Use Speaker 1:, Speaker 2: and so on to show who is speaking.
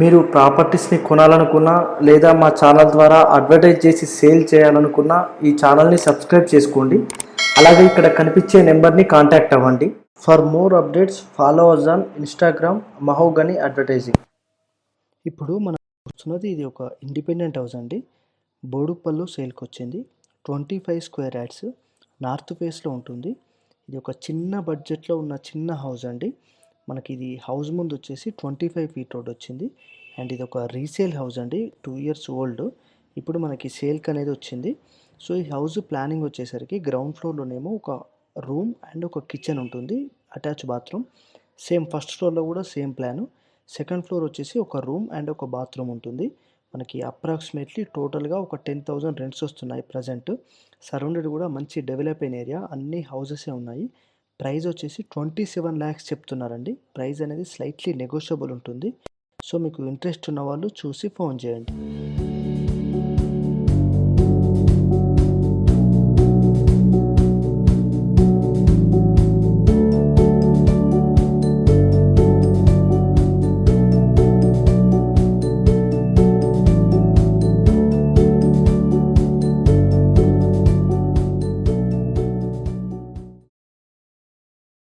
Speaker 1: మీరు ప్రాపర్టీస్ని కొనాలనుకున్నా లేదా మా ఛానల్ ద్వారా అడ్వర్టైజ్ చేసి సేల్ చేయాలనుకున్నా ఈ ఛానల్ని సబ్స్క్రైబ్ చేసుకోండి. అలాగే ఇక్కడ కనిపించే నెంబర్ని కాంటాక్ట్ అవ్వండి. For more updates follow us on Instagram Mahogany advertising ఇప్పుడు మనం చూస్తున్నది ఇది ఒక ఇండిపెండెంట్ హౌస్ అండి. బోడుపల్లు సేల్కి వచ్చింది. Twenty five square yards north ఫేస్లో ఉంటుంది. ఇది ఒక చిన్న బడ్జెట్లో ఉన్న చిన్న హౌస్ అండి. మనకి ఇది హౌస్ ముందు వచ్చేసి ట్వంటీ ఫైవ్ ఫీట్ రోడ్ వచ్చింది అండ్ ఇది ఒక రీసేల్ హౌస్ అండి టూ ఇయర్స్ ఓల్డ్. ఇప్పుడు మనకి సేల్కి అనేది వచ్చింది సో ఈ హౌస్ ప్లానింగ్ వచ్చేసరికి గ్రౌండ్ ఫ్లోర్లోనేమో ఒక రూమ్ అండ్ ఒక కిచెన్ ఉంటుంది అటాచ్ బాత్రూమ్. సేమ్ ఫస్ట్ ఫ్లోర్లో కూడా సేమ్ ప్లాను. సెకండ్ ఫ్లోర్ వచ్చేసి ఒక రూమ్ అండ్ ఒక బాత్రూమ్ ఉంటుంది. మనకి అప్రాక్సిమేట్లీ టోటల్గా ఒక టెన్ థౌజండ్ రెంట్స్ వస్తున్నాయి ప్రజెంట్. సరౌండెడ్ కూడా మంచి డెవలప్ అయిన ఏరియా అన్ని హౌసెసే ఉన్నాయి. ప్రైస్ వచ్చేసి ట్వంటీ సెవెన్ ల్యాక్స్ చెప్తున్నారండి. ప్రైస్ అనేది స్లైట్లీ నెగోషియబుల్ ఉంటుంది. సో మీకు ఇంట్రెస్ట్ ఉన్న వాళ్ళు చూసి ఫోన్ చేయండి.